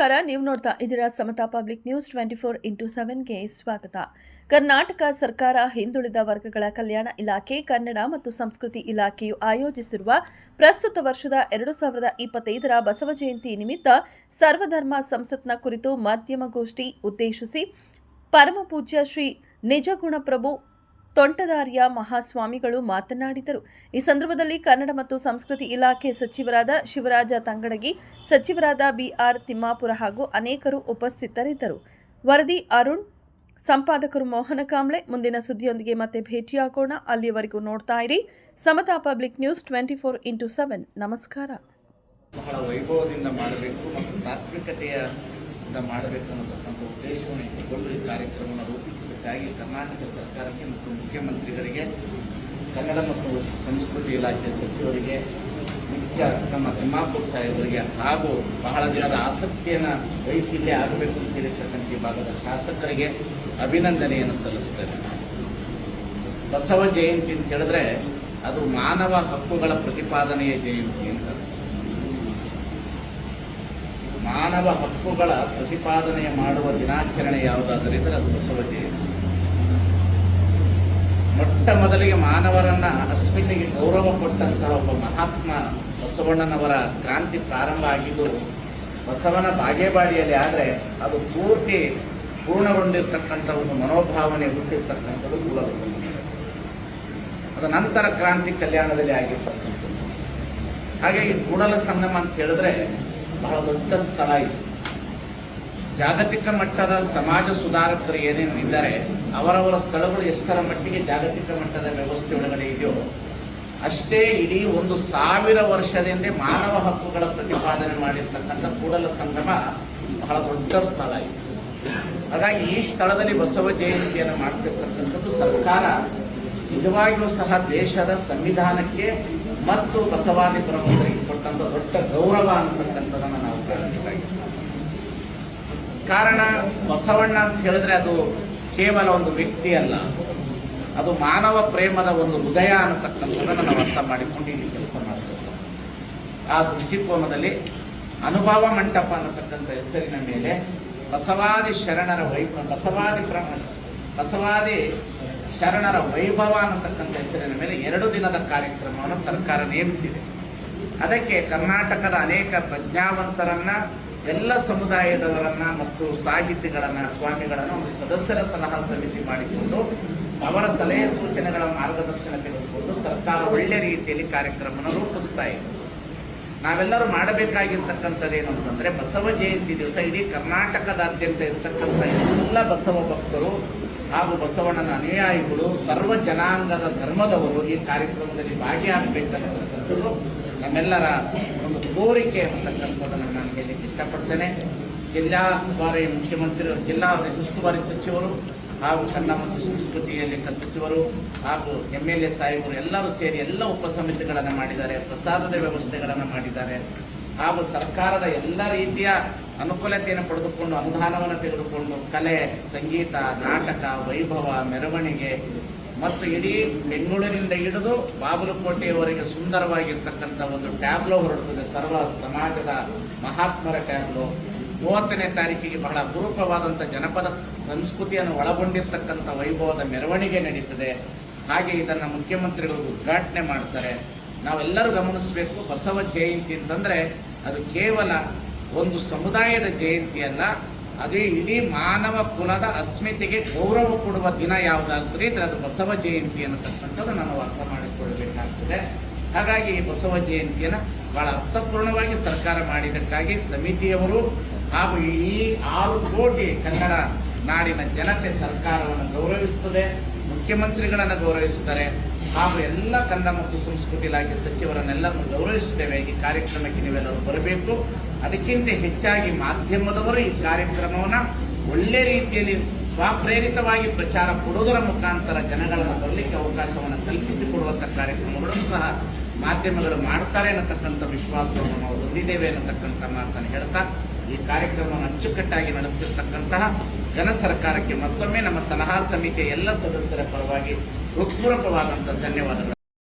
ನಮಸ್ಕಾರ. ನೀವು ನೋಡ್ತಾ ಇದೀರಾ Samata public news twenty four into ಸೆವೆನ್ಗೆ ಸ್ವಾಗತ. ಕರ್ನಾಟಕ ಸರ್ಕಾರ ಹಿಂದುಳಿದ ವರ್ಗಗಳ ಕಲ್ಯಾಣ ಇಲಾಖೆ, ಕನ್ನಡ ಮತ್ತು ಸಂಸ್ಕೃತಿ ಇಲಾಖೆಯು ಆಯೋಜಿಸಿರುವ ಪ್ರಸ್ತುತ ವರ್ಷದ ಎರಡು ಸಾವಿರದ ಇಪ್ಪತ್ತೈದರ ಬಸವ ಜಯಂತಿ ನಿಮಿತ್ತ ಸರ್ವಧರ್ಮ ಸಂಸತ್ನ ಕುರಿತು ಮಾಧ್ಯಮಗೋಷ್ಠಿ ಉದ್ದೇಶಿಸಿ ಪರಮಪೂಜ್ಯ ಶ್ರೀ ನಿಜಗುಣಪ್ರಭು ತೋಂಟದಾರ್ಯ ಮಹಾಸ್ವಾಮಿಗಳು ಮಾತನಾಡಿದರು. ಈ ಸಂದರ್ಭದಲ್ಲಿ ಕನ್ನಡ ಮತ್ತು ಸಂಸ್ಕೃತಿ ಇಲಾಖೆ ಸಚಿವರಾದ ಶಿವರಾಜ ತಂಗಡಗಿ, ಸಚಿವರಾದ ಬಿಆರ್ ತಿಮ್ಮಾಪುರ ಹಾಗೂ ಅನೇಕರು ಉಪಸ್ಥಿತರಿದ್ದರು. ವರದಿ ಅರುಣ್, ಸಂಪಾದಕರು ಮೋಹನ ಕಾಂಬ್ಳೆ, ಮುಂದಿನ ಸುದ್ದಿಯೊಂದಿಗೆ ಮತ್ತೆ ಭೇಟಿಯಾಗೋಣ. ಅಲ್ಲಿಯವರೆಗೂ ನೋಡ್ತಾ ಇರಿ Samata public news twenty four into seven. ನಮಸ್ಕಾರ. ಬಹಳ ವೈಭವದಿಂದ ಮಾಡಬೇಕು ಮತ್ತು ತಾತ್ವಿಕತೆಯಿಂದ ಮಾಡಬೇಕು ಅನ್ನತಕ್ಕಂಥ ಉದ್ದೇಶವನ್ನು ಇಟ್ಟುಕೊಂಡು ಈ ಕಾರ್ಯಕ್ರಮವನ್ನು ರೂಪಿಸೋದಕ್ಕಾಗಿ ಕರ್ನಾಟಕ ಸರ್ಕಾರಕ್ಕೆ ಮತ್ತು ಮುಖ್ಯಮಂತ್ರಿಗಳಿಗೆ, ಕನ್ನಡ ಮತ್ತು ಸಂಸ್ಕೃತಿ ಇಲಾಖೆ ಸಚಿವರಿಗೆ, ಮುಖ್ಯ ನಮ್ಮ ತಿಮ್ಮಾಪುರ ಸಾಹೇಬರಿಗೆ ಹಾಗೂ ಬಹಳ ದಿನದ ಆಸಕ್ತಿಯನ್ನು ವಹಿಸಿಲ್ಲೇ ಆಗಬೇಕು ಅಂತ ಹೇಳಿರ್ತಕ್ಕಂಥ ಭಾಗದ ಶಾಸಕರಿಗೆ ಅಭಿನಂದನೆಯನ್ನು ಸಲ್ಲಿಸ್ತೇವೆ ಬಸವ ಜಯಂತಿ ಅಂತ ಹೇಳಿದ್ರೆ ಅದು ಮಾನವ ಹಕ್ಕುಗಳ ಪ್ರತಿಪಾದನೆಯ ಜಯಂತಿ ಅಂತ. ಮಾನವ ಹಕ್ಕುಗಳ ಪ್ರತಿಪಾದನೆ ಮಾಡುವ ದಿನಾಚರಣೆ ಯಾವುದಾದರಿದ್ರೆ ಅದು ಬಸವ ಜಯಂತಿ. ಮೊಟ್ಟ ಮೊದಲಿಗೆ ಮಾನವರನ್ನ ಅಸ್ಮಿತೆಗೆ ಗೌರವ ಕೊಟ್ಟಂತಹ ಒಬ್ಬ ಮಹಾತ್ಮ ಬಸವಣ್ಣನವರ ಕ್ರಾಂತಿ ಪ್ರಾರಂಭ ಆಗಿದ್ದು, ಬಸವನ ಬಾಗೇವಾಡಿಯಲ್ಲಿ ಆದರೆ ಅದು ಪೂರ್ತಿ ಪೂರ್ಣಗೊಂಡಿರ್ತಕ್ಕಂಥ ಒಂದು ಮನೋಭಾವನೆ ಹುಟ್ಟಿರ್ತಕ್ಕಂಥದ್ದು ಮೂಲ ಅದು ನಂತರ ಕ್ರಾಂತಿ ಕಲ್ಯಾಣದಲ್ಲಿ ಆಗಿರ್ತಕ್ಕಂಥದ್ದು. ಹಾಗಾಗಿ ಕೂಡಲ ಸಂಗಮ ಅಂತ ಹೇಳಿದ್ರೆ ಬಹಳ ದೊಡ್ಡ ಸ್ಥಳ ಇದು. ಜಾಗತಿಕ ಮಟ್ಟದ ಸಮಾಜ ಸುಧಾರಕರು ಏನೇನು ಇದ್ದಾರೆ, ಅವರವರ ಸ್ಥಳಗಳು ಎಷ್ಟರ ಮಟ್ಟಿಗೆ ಜಾಗತಿಕ ಮಟ್ಟದ ವ್ಯವಸ್ಥೆ ಒಳಗಡೆ ಇದೆಯೋ, ಅಷ್ಟೇ ಇಡೀ ಒಂದು ಸಾವಿರ ವರ್ಷದಿಂದ ಮಾನವ ಹಕ್ಕುಗಳ ಪ್ರತಿಪಾದನೆ ಮಾಡಿರ್ತಕ್ಕಂಥ ಕೂಡಲ ಸಂಗಮ ಬಹಳ ದೊಡ್ಡ ಸ್ಥಳ ಇತ್ತು ಹಾಗಾಗಿ ಈ ಸ್ಥಳದಲ್ಲಿ ಬಸವ ಜಯಂತಿಯನ್ನು ಮಾಡ್ತಿರ್ತಕ್ಕಂಥದ್ದು ಸರ್ಕಾರ ನಿಜವಾಗಿಯೂ ಸಹ ದೇಶದ ಸಂವಿಧಾನಕ್ಕೆ ಮತ್ತು ಬಸವಾದಿ ಪ್ರಮುಖರಿಗೆ ಕೊಟ್ಟಂತ ದೊಡ್ಡ ಗೌರವ ಅಂತಕ್ಕಂಥದ್ದನ್ನು ನಾವು ಕಾಣಬೇಕಾಗಿದೆ ಕಾರಣ ಬಸವಣ್ಣ ಅಂತ ಹೇಳಿದ್ರೆ ಅದು ಕೇವಲ ಒಂದು ವ್ಯಕ್ತಿ ಅಲ್ಲ. ಅದು ಮಾನವ ಪ್ರೇಮದ ಒಂದು ಹೃದಯ ಅನ್ನತಕ್ಕಂಥದ್ದನ್ನು ನಾವು ಅರ್ಥ ಮಾಡಿಕೊಂಡು ಇಲ್ಲಿ ಕೆಲಸ ಮಾಡ್ತೇವೆ ಆ ದೃಷ್ಟಿಕೋನದಲ್ಲಿ ಅನುಭವ ಮಂಟಪ ಅನ್ನತಕ್ಕಂಥ ಹೆಸರಿನ ಮೇಲೆ ಬಸವಾದಿ ಶರಣರ ವೈಭವ, ಬಸವಾದಿ ಪ್ರಮ ಬಸವಾದಿ ಶರಣರ ವೈಭವ ಅನ್ನತಕ್ಕಂಥ ಹೆಸರಿನ ಮೇಲೆ ಎರಡು ದಿನದ ಕಾರ್ಯಕ್ರಮವನ್ನು ಸರ್ಕಾರ ನೇಮಿಸಿದೆ. ಅದಕ್ಕೆ ಕರ್ನಾಟಕದ ಅನೇಕ ಪ್ರಜ್ಞಾವಂತರನ್ನ ಎಲ್ಲ ಸಮುದಾಯದವರನ್ನ ಮತ್ತು ಸಾಹಿತಿಗಳನ್ನ, ಸ್ವಾಮಿಗಳನ್ನ ಒಂದು ಸದಸ್ಯರ ಸಲಹಾ ಸಮಿತಿ ಮಾಡಿಕೊಂಡು ಅವರ ಸಲಹೆ ಸೂಚನೆಗಳ ಮಾರ್ಗದರ್ಶನ ತೆಗೆದುಕೊಂಡು ಸರ್ಕಾರ ಒಳ್ಳೆ ರೀತಿಯಲ್ಲಿ ಕಾರ್ಯಕ್ರಮವನ್ನು ರೂಪಿಸ್ತಾ ಇದೆ. ನಾವೆಲ್ಲರೂ ಮಾಡಬೇಕಾಗಿರ್ತಕ್ಕಂಥದ್ದೇನು ಅಂತಂದ್ರೆ ಬಸವ ಜಯಂತಿ ದಿವಸ ಇಡೀ ಕರ್ನಾಟಕದಾದ್ಯಂತ ಇರತಕ್ಕಂಥ ಎಲ್ಲ ಬಸವ ಭಕ್ತರು ಹಾಗೂ ಬಸವಣ್ಣನ ಅನುಯಾಯಿಗಳು, ಸರ್ವ ಜನಾಂಗದ ಧರ್ಮದವರು ಈ ಕಾರ್ಯಕ್ರಮದಲ್ಲಿ ಭಾಗಿಯಾಗಬೇಕಾಗಿರ್ತಕ್ಕಂಥದ್ದು ನಮ್ಮೆಲ್ಲರ ಕೋರಿಕೆ ಅಂತಕ್ಕಂಥದ್ದನ್ನು ನಾನು ಹೇಳಲಿಕ್ಕೆ ಇಷ್ಟಪಡ್ತೇನೆ. ಜಿಲ್ಲಾ ಉಸ್ತುವಾರಿ ಮುಖ್ಯಮಂತ್ರಿ ಜಿಲ್ಲಾ ಉಸ್ತುವಾರಿ ಸಚಿವರು ಹಾಗೂ ಕನ್ನಡ ಮತ್ತು ಸಂಸ್ಕೃತಿಯಲ್ಲಿ ಸಚಿವರು ಹಾಗೂ ಎಂ ಎಲ್ ಎ ಸಾಹೇಬರು ಎಲ್ಲರೂ ಸೇರಿ ಎಲ್ಲ ಉಪಸಮಿತಿಗಳನ್ನು ಮಾಡಿದ್ದಾರೆ, ಪ್ರಸಾದದ ವ್ಯವಸ್ಥೆಗಳನ್ನು ಮಾಡಿದ್ದಾರೆ. ಹಾಗೂ ಸರ್ಕಾರದ ಎಲ್ಲ ರೀತಿಯ ಅನುಕೂಲತೆಯನ್ನು ಪಡೆದುಕೊಂಡು, ಅನುದಾನವನ್ನು ತೆಗೆದುಕೊಂಡು ಕಲೆ, ಸಂಗೀತ, ನಾಟಕ, ವೈಭವ, ಮೆರವಣಿಗೆ ಮತ್ತು ಇಡೀ ಬೆಂಗಳೂರಿನಿಂದ ಹಿಡಿದು ಬಾಗಲಕೋಟೆಯವರೆಗೆ ಸುಂದರವಾಗಿರ್ತಕ್ಕಂಥ ಒಂದು ಟ್ಯಾಬ್ಲೋ ಹೊರಡುತ್ತದೆ ಸರ್ವ ಸಮಾಜದ ಮಹಾತ್ಮರ ಟ್ಯಾಬ್ಲೋ. ಮೂವತ್ತನೇ ತಾರೀಕಿಗೆ ಬಹಳ ಅಪರೂಪವಾದಂಥ ಜನಪದ ಸಂಸ್ಕೃತಿಯನ್ನು ಒಳಗೊಂಡಿರ್ತಕ್ಕಂಥ ವೈಭವದ ಮೆರವಣಿಗೆ ನಡೀತದೆ. ಹಾಗೆ ಇದನ್ನು ಮುಖ್ಯಮಂತ್ರಿಗಳು ಉದ್ಘಾಟನೆ ಮಾಡ್ತಾರೆ. ನಾವೆಲ್ಲರೂ ಗಮನಿಸಬೇಕು, ಬಸವ ಜಯಂತಿ ಅಂತಂದರೆ ಅದು ಕೇವಲ ಒಂದು ಸಮುದಾಯದ ಜಯಂತಿ ಅಲ್ಲ ಅದೇ ಇಡೀ ಮಾನವ ಕುಲದ ಅಸ್ಮಿತೆಗೆ ಗೌರವ ಕೊಡುವ ದಿನ ಯಾವುದಾಗ್ತದೆ ಅದು ಬಸವ ಜಯಂತಿ ಅನ್ನತಕ್ಕಂಥದ್ದು ನಾವು ಅರ್ಥ ಮಾಡಿಕೊಳ್ಳಬೇಕಾಗ್ತದೆ. ಹಾಗಾಗಿ ಈ ಬಸವ ಜಯಂತಿಯನ್ನು ಬಹಳ ಅರ್ಥಪೂರ್ಣವಾಗಿ ಸರ್ಕಾರ ಮಾಡಿದ್ದಕ್ಕಾಗಿ ಸಮಿತಿಯವರು ಹಾಗೂ ಈ ಆರು ಕೋಟಿ ಕನ್ನಡ ನಾಡಿನ ಜನತೆ ಸರ್ಕಾರವನ್ನು ಗೌರವಿಸುತ್ತದೆ, ಮುಖ್ಯಮಂತ್ರಿಗಳನ್ನು ಗೌರವಿಸುತ್ತಾರೆ. ಹಾಗೂ ಎಲ್ಲ ಕನ್ನಡ ಮತ್ತು ಸಂಸ್ಕೃತಿ ಇಲಾಖೆ ಸಚಿವರನ್ನೆಲ್ಲರನ್ನು ಗೌರವಿಸುತ್ತೇವೆ. ಈ ಕಾರ್ಯಕ್ರಮಕ್ಕೆ ನೀವೆಲ್ಲರೂ ಬರಬೇಕು. ಅದಕ್ಕಿಂತ ಹೆಚ್ಚಾಗಿ ಮಾಧ್ಯಮದವರು ಈ ಕಾರ್ಯಕ್ರಮವನ್ನು ಒಳ್ಳೆ ರೀತಿಯಲ್ಲಿ ಸ್ವಪ್ರೇರಿತವಾಗಿ ಪ್ರಚಾರ ಕೊಡುವುದರ ಮುಖಾಂತರ ಜನಗಳನ್ನು ಬರಲಿಕ್ಕೆ ಅವಕಾಶವನ್ನು ಕಲ್ಪಿಸಿಕೊಡುವಂಥ ಕಾರ್ಯಕ್ರಮಗಳನ್ನು ಸಹ ಮಾಧ್ಯಮಗಳು ಮಾಡ್ತಾರೆ ಅನ್ನತಕ್ಕಂಥ ವಿಶ್ವಾಸವನ್ನು ನಾವು ಹೊಂದಿದ್ದೇವೆ ಅನ್ನತಕ್ಕಂಥ ಮಾತನ್ನು ಹೇಳ್ತಾ, ಈ ಕಾರ್ಯಕ್ರಮವನ್ನು ಅಚ್ಚುಕಟ್ಟಾಗಿ ನಡೆಸ್ತಿರ್ತಕ್ಕಂತಹ ಜನ ಸರ್ಕಾರಕ್ಕೆ ಮತ್ತೊಮ್ಮೆ ನಮ್ಮ ಸಲಹಾ ಸಮಿತಿಯ ಎಲ್ಲ ಸದಸ್ಯರ ಪರವಾಗಿ ಹೃತ್ಪೂರ್ವಕವಾದಂಥ ಧನ್ಯವಾದಗಳು.